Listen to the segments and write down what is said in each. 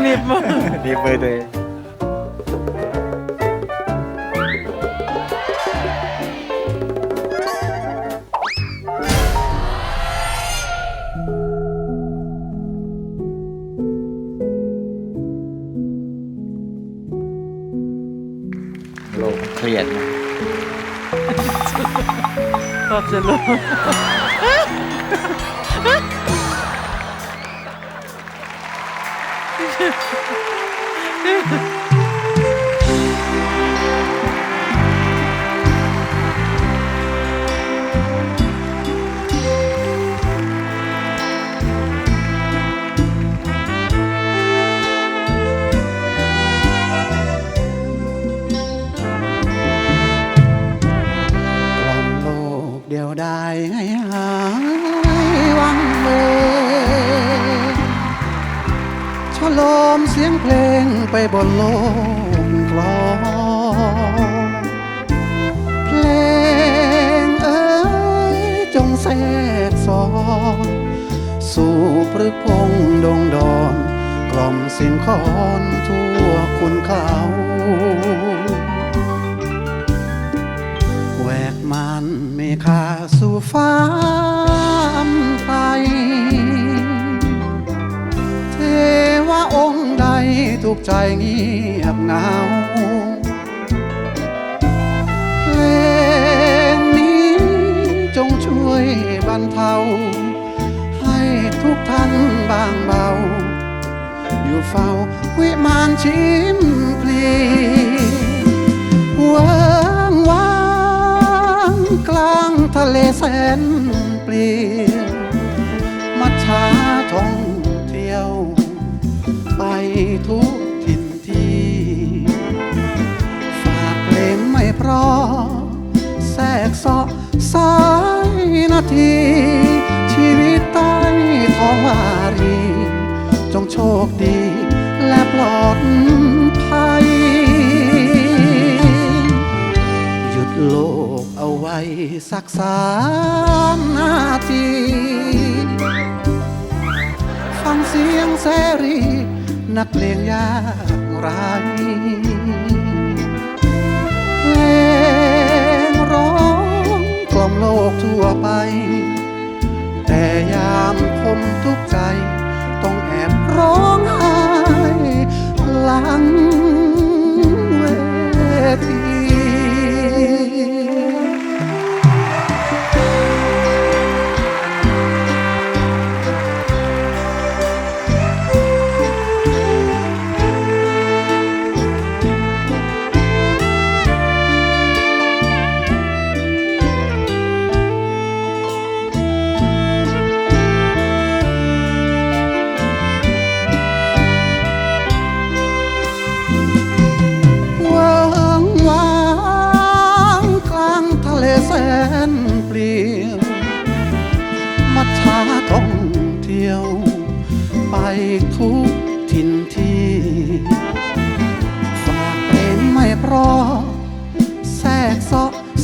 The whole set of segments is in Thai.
หนีบมือดีมือตัวเองโลกเครียดนะชอบจะรู้ก ลมเสียงเพลงไปบนโลกกลองเพลงเอ้ยจงแทรกซอนสู่พฤกพงดงดอนกล่อมเสียงคอนทั่วคุณเขาแหวกมันเมฆาสู่ฟ้า ทุกใจเงียบเหงาเพลงนี้จงช่วยบรรเทา ให้ทุกท่านบางเบา อยู่เฝ้าวิมานชิมพลีวางวางกลางทะเลแสนเปลี่ยวมัจฉาท่องเที่ยว ไปทุก ไม่เพราะแทรกสาะสายนาที ชีวิตใต้ท้องวารี จงโชคดีและปลอดภัย หยุดโลกเอาไว้สักสามนาที ฟังเสียงแสรี นักเลงยากไร โลกทั่วไป แต่ยาม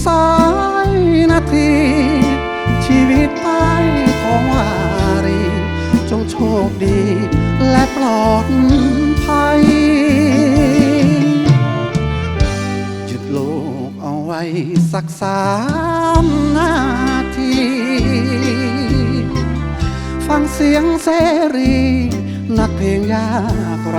สายนาที ชีวิตใต้ของวารี จงโชคดี และปลอดภัยหยุดโลกเอาไว้สักสามนาที ฟังเสียงเสรี นักเพลงยากไร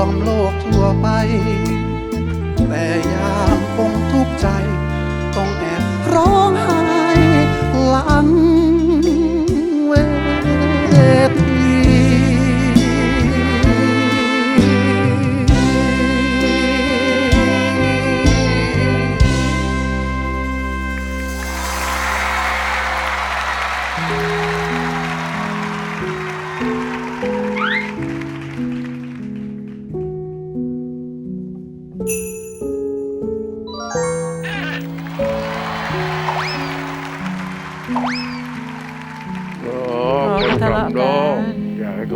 ล่อมโลกทั่วไป แต่ยา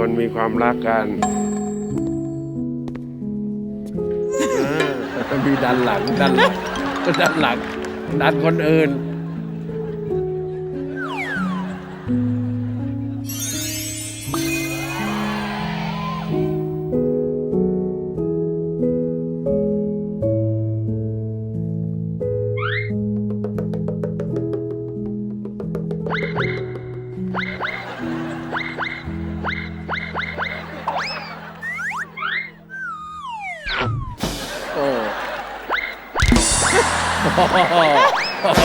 คนมีความรักกันเออมันมีดันหลังดันหลังดันหลังดันคนอื่น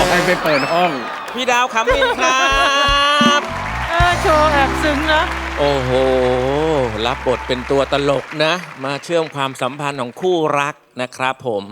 ให้ไปเปิดห้อง พี่ดาวขำมินครับ เออโชว์แอบซึ้งนะโอ้โห รับบทเป็นตัวตลกนะ มาเชื่อมความสัมพันธ์ของคู่รักนะครับผม